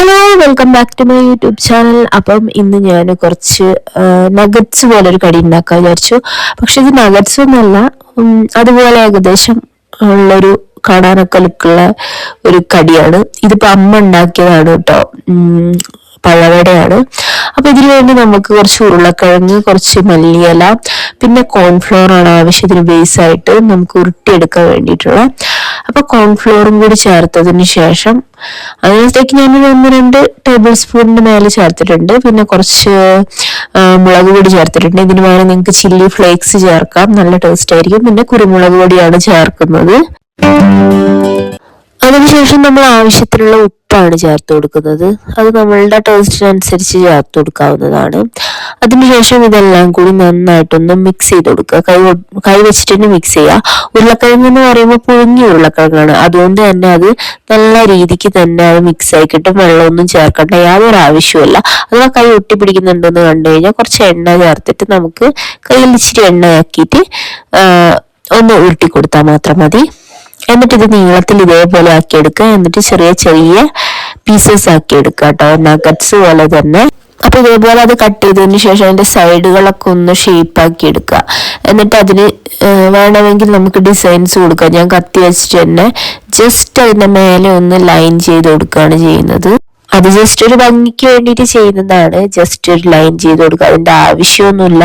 Hello welcome back to my YouTube channel അപ്പം ഇന്ന് ഞാൻ കുറച്ച് നഗറ്റ്സ് പോലെ ഒരു കടി ഉണ്ടാക്കാൻ വിചാരിച്ചു. പക്ഷെ ഇത് നഗറ്റ്സ് ഒന്നല്ല അതുപോലെ ഏകദേശം ഉള്ളൊരു കാണാനൊക്കെ ഒരു കടിയാണ്. ഇതിപ്പോ അമ്മ ഉണ്ടാക്കിയതാണ് കേട്ടോ. പഴവടയാണ് അപ്പൊ ഇതിനു വേണ്ടി നമുക്ക് കുറച്ച് ഉരുളക്കിഴങ്ങ് കുറച്ച് മല്ലിയില പിന്നെ കോൺഫ്ലോർ ആണ് ആവശ്യത്തിന് ബേസ് ആയിട്ട് നമുക്ക് ഉരുട്ടിയെടുക്കാൻ വേണ്ടിയിട്ടുള്ള അപ്പൊ കോൺഫ്ലോറും കൂടി ചേർത്തതിന് ശേഷം അതിനകത്തേക്ക് ഞാനൊരു ഒന്ന് രണ്ട് ടേബിൾ സ്പൂണിന്റെ മേലെ ചേർത്തിട്ടുണ്ട്. പിന്നെ കുറച്ച് മുളക് പൊടി ചേർത്തിട്ടുണ്ട്. ഇതിന് വേണം നിങ്ങൾക്ക് ചില്ലി ഫ്ലേക്സ് ചേർക്കാം. നല്ല ടേസ്റ്റ് ആയിരിക്കും. പിന്നെ കുരുമുളക് പൊടിയാണ് ചേർക്കുന്നത്. അതിനുശേഷം നമ്മൾ ആവശ്യത്തിനുള്ള ഉപ്പാണ് ചേർത്ത് കൊടുക്കുന്നത്. അത് നമ്മളുടെ ടേസ്റ്റിനനുസരിച്ച് ചേർത്ത് കൊടുക്കാവുന്നതാണ്. അതിനുശേഷം ഇതെല്ലാം കൂടി നന്നായിട്ടൊന്ന് മിക്സ് ചെയ്ത് കൊടുക്കുക. കൈ കൈ വെച്ചിട്ട് മിക്സ് ചെയ്യുക. ഉരുളക്കിഴങ്ങ് എന്ന് പറയുമ്പോൾ പുഴുങ്ങിയ ഉരുളക്കിഴങ്ങാണ്. അതുകൊണ്ട് തന്നെ അത് നല്ല രീതിക്ക് തന്നെ അത് മിക്സ് ആയി വെള്ളമൊന്നും ചേർക്കേണ്ട. യാതൊരു ആവശ്യമില്ല അഥവാ കൈ ഒട്ടിപ്പിടിക്കുന്നുണ്ടെന്ന് കണ്ടു കഴിഞ്ഞാൽ കുറച്ച് എണ്ണ ചേർത്തിട്ട് നമുക്ക് കയ്യിൽ ഇച്ചിരി എണ്ണയാക്കിയിട്ട് ഒന്ന് ഉരുട്ടി കൊടുത്താൽ മാത്രം മതി. എന്നിട്ട് ഇത് നീളത്തിൽ ഇതേപോലെ ആക്കി എടുക്കുക എന്നിട്ട് ചെറിയ ചെറിയ പീസസ് ആക്കി എടുക്കുക കേട്ടോ. നഗറ്റ്സ് പോലെ തന്നെ. അപ്പൊ ഇതേപോലെ അത് കട്ട് ചെയ്തതിന് ശേഷം അതിന്റെ സൈഡുകളൊക്കെ ഒന്ന് ഷേപ്പ് ആക്കി എടുക്കുക എന്നിട്ട് അതിന് വേണമെങ്കിൽ നമുക്ക് ഡിസൈൻസ് കൊടുക്കാം. ഞാൻ കത്തി വെച്ചിട്ട് തന്നെ ജസ്റ്റ് അതിന്റെ മേലെ ഒന്ന് ലൈൻ ചെയ്ത് കൊടുക്കുകയാണ് ചെയ്യുന്നത്. അത് ജസ്റ്റ് ഒരു ഭംഗിക്ക് വേണ്ടിയിട്ട് ചെയ്യുന്നതാണ്. ജസ്റ്റ് ഒരു ലൈൻ ചെയ്ത് കൊടുക്കുക. അതിന്റെ ആവശ്യമൊന്നുമില്ല.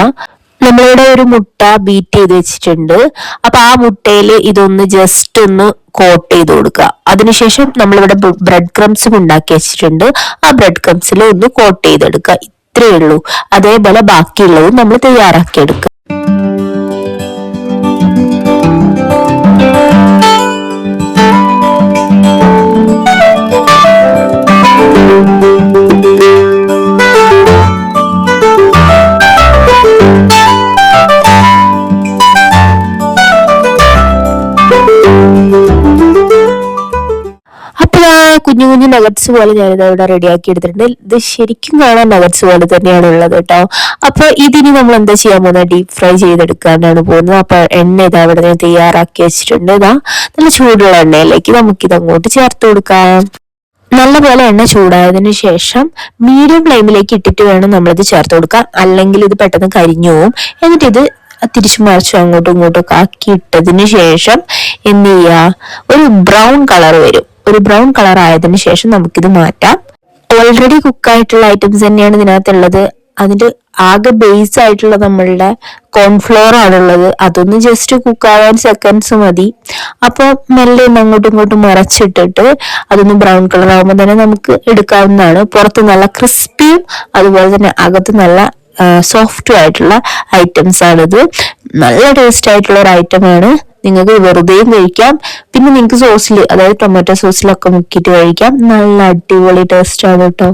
നമ്മളിവിടെ ഒരു മുട്ട ബീറ്റ് ചെയ്ത് വെച്ചിട്ടുണ്ട്. അപ്പൊ ആ മുട്ടയിൽ ഇതൊന്ന് ജസ്റ്റ് ഒന്ന് കോട്ട് ചെയ്ത് കൊടുക്കുക. അതിനുശേഷം നമ്മളിവിടെ ബ്രെഡ് ക്രംസും ഉണ്ടാക്കി വെച്ചിട്ടുണ്ട്. ആ ബ്രെഡ് ക്രംസിൽ ഒന്ന് കോട്ട് ചെയ്തെടുക്കുക. ഇത്രയേ ഉള്ളൂ. അതേപോലെ ബാക്കിയുള്ളതും നമ്മൾ തയ്യാറാക്കി എടുക്കുക കുഞ്ഞു നഗറ്റ്സ് പോലെ ഞാനിത് ഇവിടെ റെഡിയാക്കി എടുത്തിട്ടുണ്ട്. ഇത് ശരിക്കും കാണാൻ നഗറ്റ്സ് പോലെ തന്നെയാണ് ഉള്ളത് കേട്ടോ. അപ്പൊ ഇതിനി നമ്മൾ എന്താ ചെയ്യാൻ പോകുന്നത് ഡീപ് ഫ്രൈ ചെയ്തെടുക്കാനാണ് പോകുന്നത്. അപ്പൊ എണ്ണ ഇതാ ഇവിടെ ഞാൻ തയ്യാറാക്കി വെച്ചിട്ടുണ്ട്. ഇതാ നല്ല ചൂടുള്ള എണ്ണയിലേക്ക് നമുക്ക് ഇത് അങ്ങോട്ട് ചേർത്ത് കൊടുക്കാം. നല്ലപോലെ എണ്ണ ചൂടായതിനു ശേഷം മീഡിയം ഫ്ലെയിമിലേക്ക് ഇട്ടിട്ട് വേണം നമ്മൾ ഇത് ചേർത്ത് കൊടുക്കാൻ. അല്ലെങ്കിൽ ഇത് പെട്ടെന്ന് കരിഞ്ഞു പോകും എന്നിട്ട് ഇത് തിരിച്ചു മറിച്ചും അങ്ങോട്ടും ഇങ്ങോട്ടും ഒക്കെ ആക്കി ഇട്ടതിന് ശേഷം എന്ത് ചെയ്യാ ഒരു ബ്രൗൺ കളർ വരും. ഒരു ബ്രൗൺ കളർ ആയതിനു ശേഷം നമുക്കിത് മാറ്റാം. ഓൾറെഡി കുക്ക് ആയിട്ടുള്ള ഐറ്റംസ് തന്നെയാണ് ഇതിനകത്തുള്ളത്. അതിന്റെ ആകെ ബേസ് ആയിട്ടുള്ള നമ്മളുടെ കോൺഫ്ലോർ ആണുള്ളത്. അതൊന്ന് ജസ്റ്റ് കുക്ക് ആവാൻ സെക്കൻഡ്സ് മതി. അപ്പോൾ മെല്ലെ ഒന്ന് അങ്ങോട്ടും ഇങ്ങോട്ടും മറച്ചിട്ടിട്ട് അതൊന്ന് ബ്രൗൺ കളർ ആകുമ്പോൾ തന്നെ നമുക്ക് എടുക്കാവുന്നതാണ്. പുറത്ത് നല്ല ക്രിസ്പിയും അതുപോലെ തന്നെ അകത്ത് നല്ല സോഫ്റ്റും ആയിട്ടുള്ള ഐറ്റംസ് ആണിത്. നല്ല ടേസ്റ്റ് ആയിട്ടുള്ള ഒരു ഐറ്റം ആണ്. നിങ്ങൾക്ക് വെറുതെയും കഴിക്കാം. പിന്നെ നിങ്ങൾക്ക് സോസിൽ അതായത് ടൊമാറ്റോ സോസിലൊക്കെ മുക്കിയിട്ട് കഴിക്കാം. നല്ല അടിപൊളി ടേസ്റ്റ് ആണ് കേട്ടോ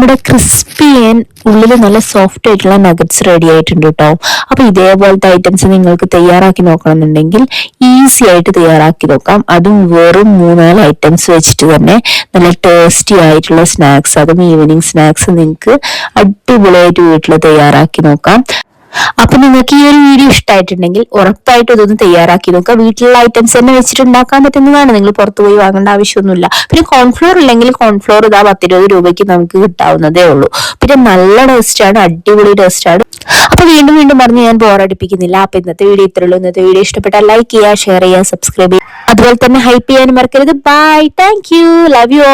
നമ്മുടെ ക്രിസ്പി ആൻഡ് ഉള്ളിൽ നല്ല സോഫ്റ്റ് ആയിട്ടുള്ള നഗറ്റ്സ് റെഡി ആയിട്ടുണ്ട് കേട്ടോ അപ്പൊ ഇതേപോലത്തെ ഐറ്റംസ് നിങ്ങൾക്ക് തയ്യാറാക്കി നോക്കണമെന്നുണ്ടെങ്കിൽ ഈസി ആയിട്ട് തയ്യാറാക്കി നോക്കാം. അതും വെറും മൂന്നാൽ ഐറ്റംസ് വെച്ചിട്ട് തന്നെ നല്ല ടേസ്റ്റി ആയിട്ടുള്ള സ്നാക്സ് അതും ഈവനിങ് സ്നാക്സ് നിങ്ങൾക്ക് അടിപൊളിയായിട്ട് വീട്ടിൽ തയ്യാറാക്കി നോക്കാം. അപ്പൊ നിങ്ങൾക്ക് ഈ ഒരു വീഡിയോ ഇഷ്ടമായിട്ടുണ്ടെങ്കിൽ ഉറപ്പായിട്ടും ഇതൊന്ന് തയ്യാറാക്കി നോക്കുക. വീട്ടിലുള്ള ഐറ്റംസ് തന്നെ വെച്ചിട്ട് ഉണ്ടാക്കാൻ പറ്റുന്നതാണ്. നിങ്ങൾ പുറത്തു പോയി വാങ്ങേണ്ട ആവശ്യമൊന്നുമില്ല. പിന്നെ കോൺഫ്ലോർ ഇല്ലെങ്കിൽ കോൺഫ്ലോർ ഇതാ പത്തിരുപത് രൂപയ്ക്ക് നമുക്ക് കിട്ടാവുന്നതേ ഉള്ളൂ. പിന്നെ നല്ല ടേസ്റ്റ് ആണ് അടിപൊളി ടേസ്റ്റ് ആണ്. അപ്പൊ വീണ്ടും വീണ്ടും പറഞ്ഞ് ഞാൻ ബോറടിപ്പിക്കുന്നില്ല അപ്പൊ ഇന്നത്തെ വീഡിയോ ഇത്രയുള്ളൂ ഇന്നത്തെ വീഡിയോ ഇഷ്ടപ്പെട്ടാൽ ലൈക്ക് ചെയ്യുക ഷെയർ ചെയ്യുക സബ്സ്ക്രൈബ് ചെയ്യുക. അതുപോലെ തന്നെ ഹൈപ്പ് ചെയ്യാനും മറക്കരുത്. Bye thank you love you